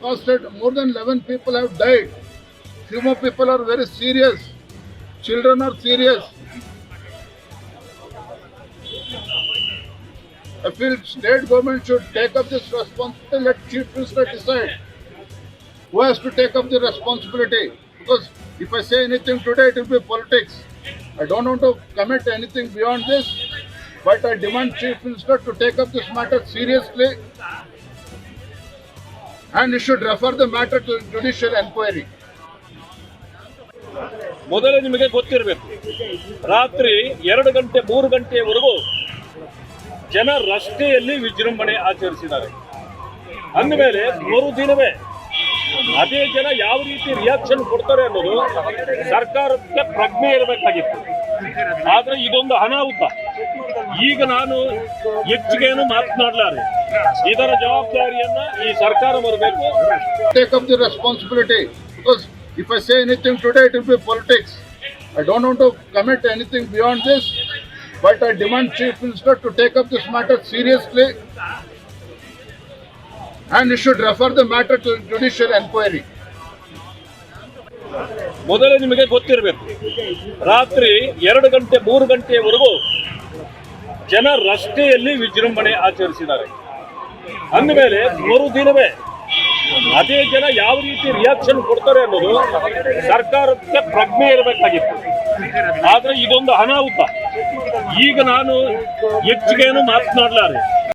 costed more than 11 people have died. Few more people are very serious. Children are serious. I feel state government should take up this responsibility. Let chief minister decide who has to take up the responsibility. Because if I say anything today, it will be politics. I don't want to commit anything beyond this, but I demand chief minister to take up this matter seriously and he should refer the matter to judicial enquiry. ಮೊದಲೇ ನಿಮಗೆ ಗೊತ್ತಿರಬೇಕು. ರಾತ್ರಿ ಎರಡು ಗಂಟೆ, ಮೂರು ಗಂಟೆಯವರೆಗೂ ಜನ ರಸ್ತೆಯಲ್ಲಿ ವಿಜೃಂಭಣೆ ಆಚರಿಸಿದ್ದಾರೆ. ಅಂದಮೇಲೆ ಮರುದಿನವೇ ಅದೇ ಜನ ಯಾವ ರೀತಿ ರಿಯಾಕ್ಷನ್ ಕೊಡ್ತಾರೆ ಅನ್ನೋದು ಸರ್ಕಾರಕ್ಕೆ ಪ್ರಜ್ಞೆ ಇರಬೇಕಾಗಿತ್ತು. ಆದ್ರೆ ಇದೊಂದು ಅನಾಹುತ. ಈಗ ನಾನು ಹೆಚ್ಚಿಗೆನು ಮಾತನಾಡಲಾರೆ. ಇದರ ಜವಾಬ್ದಾರಿಯನ್ನು ಈ ಸರ್ಕಾರ ಬರಬೇಕು take up the responsibility because if I say anything today it will be politics I don't want to commit anything beyond this but I demand chief minister to take up this matter seriously and you should refer the matter to judicial enquiry ಮೊದಲೇ ನಿಮಗೆ ಗೊತ್ತಿರಬೇಕು. ರಾತ್ರಿ ಎರಡು ಗಂಟೆ ಮೂರು ಗಂಟೆವರೆಗೂ ಜನ ರಸ್ತೆಯಲ್ಲಿ ವಿಜೃಂಭಣೆ ಆಚರಿಸಿದ್ದಾರೆ. ಅಂದಮೇಲೆ ಮರುದಿನವೇ ಅದೇ ಜನ ಯಾವ ರೀತಿ ರಿಯಾಕ್ಷನ್ ಕೊಡ್ತಾರೆ ಅನ್ನೋದು ಸರ್ಕಾರಕ್ಕೆ ಪ್ರಜ್ಞೆ ಇರಬೇಕಾಗಿತ್ತು. ಆದ್ರೆ ಇದೊಂದು ಅನಾಹುತ. ಈಗ ನಾನು ಹೆಚ್ಚಿಗೇನು ಮಾತನಾಡಲಾರೆ.